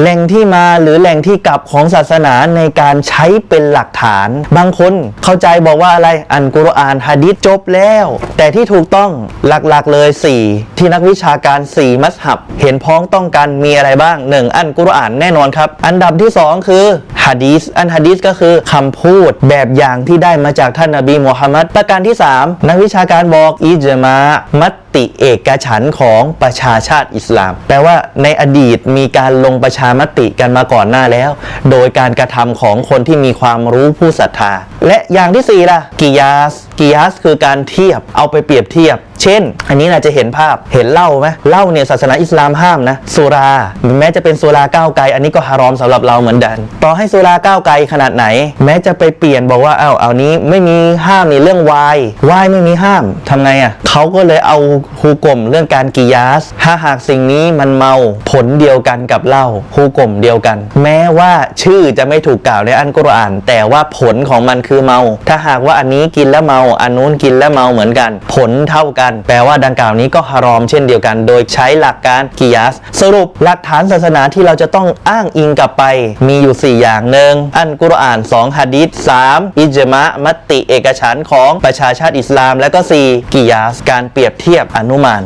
แหล่งที่มาหรือแหล่งที่กลับของศาสนาในการใช้เป็นหลักฐาน บางคนเข้าใจบอกว่าอะไรอันกุรอานฮะดิษจบแล้ว แต่ที่ถูกต้องหลักๆเลย 4 ที่นักวิชาการ 4 มัสฮับ เห็นพ้องต้องกันมีอะไรบ้าง 1. อันกุรอานแน่นอนครับ อันดับที่ 2 คือ ฮะดีษอันฮะดีษก็คือคำพูดแบบอย่างที่ได้มาจากท่านนบีมูฮัมมัดประการที่ 3 นักวิชาการบอกอิจมา มัตติเอกฉันของประชาชาติอิสลาม แปลว่าในอดีตมีการลงประชามติกันมาก่อนหน้าแล้ว โดยการกระทำของคนที่มีความรู้ผู้ศรัทธา และอย่างที่4ล่ะกิยาสกิยาสคือการเทียบเอาไปเปรียบเทียบ เช่น อันนี้น่าจะเห็นภาพเห็นเหล้าไหมเหล้าเนี่ยศาสนาอิสลามห้ามนะสุรา แม้จะเป็นสุราก้าวไกล อันนี้ก็ฮารอมสำหรับเราเหมือนกัน ต่อให้สุราก้าวไกลขนาดไหน แม้จะไปเปลี่ยนบอกว่าเอ้าเอานี้ไม่มีห้ามนี่เรื่องวายวายไม่มีห้ามทำไงอะเขาก็เลยเอาฮูกลมเรื่องการกิยาสถ้าหากสิ่งนี้มันเมาผลเดียวกันกับเหล้าฮูกลมเดียวกัน แม้ว่าชื่อจะไม่ถูกกล่าวในอันกุรอาน แต่ว่าผลของมันคือเมา ถ้าหากว่าอันนี้กินแล้วเมาอันนู้นกินแล้วเมาเหมือนกัน ผลเท่ากันแปลว่าดังกล่าวนี้ก็ฮารอมเช่นเดียวกัน โดยใช้หลักการกิยาส สรุปหลักฐานศาสนาที่เราจะต้องอ้างอิงกลับไป มีอยู่ 4 อย่างหนึ่งอันกุรอาน 2ฮะดีษ3อิจมะมติเอกฉันของประชาชาติอิสลาม และก็ 4 กิยาส การเปรียบเทียบอนุมาน